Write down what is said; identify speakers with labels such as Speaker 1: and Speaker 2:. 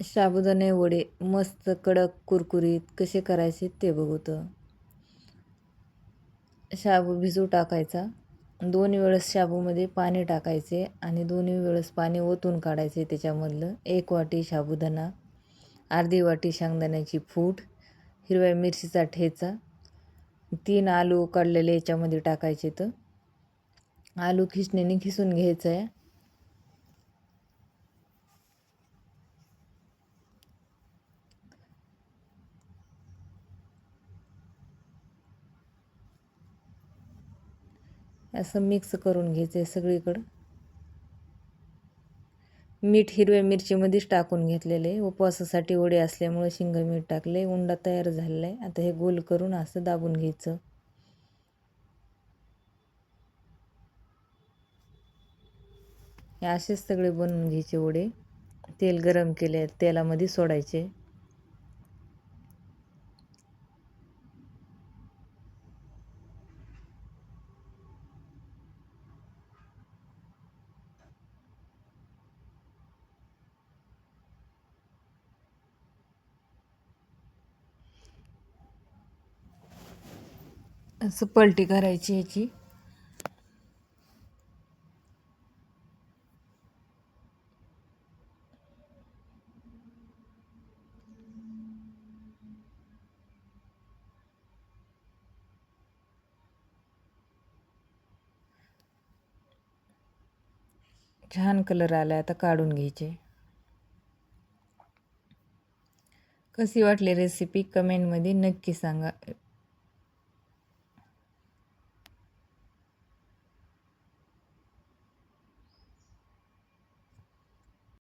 Speaker 1: साबुदाणे वडे मस्त कडक कुरकुरीत कसे करायचे ते बघू तर शाबू भिजू टाकायचा. दोन वेळेस शाबूमध्ये पाणी टाकायचे आणि दोन्ही वेळेस पाणी ओतून काढायचे त्याच्यामधलं. एक वाटी साबुदाणा अर्धी वाटी शेंगदाण्याची फूट हिरव्या मिरचीचा ठेचा तीन आलू काढलेले याच्यामध्ये टाकायचे तर. आलू खिसणीने खिसून घ्यायचं आहे असं मिक्स करून घ्यायचं आहे सगळीकडं. मीठ हिरव्या मिरचीमध्येच टाकून घेतलेले. आहे उपवासासाठी वडे असल्यामुळे शिंग मीठ टाकले. उंडा तयार झालेला आहे. आता हे गोल करून असं दाबून घ्यायचं. हे असेच सगळे बनवून घ्यायचे वडे. तेल गरम केले तेलामध्ये सोडायचे. असं पलटी करायची याची. छान कलर आला आता काढून घ्यायचे. कशी वाटली रेसिपी कमेंटमध्ये नक्की सांगा.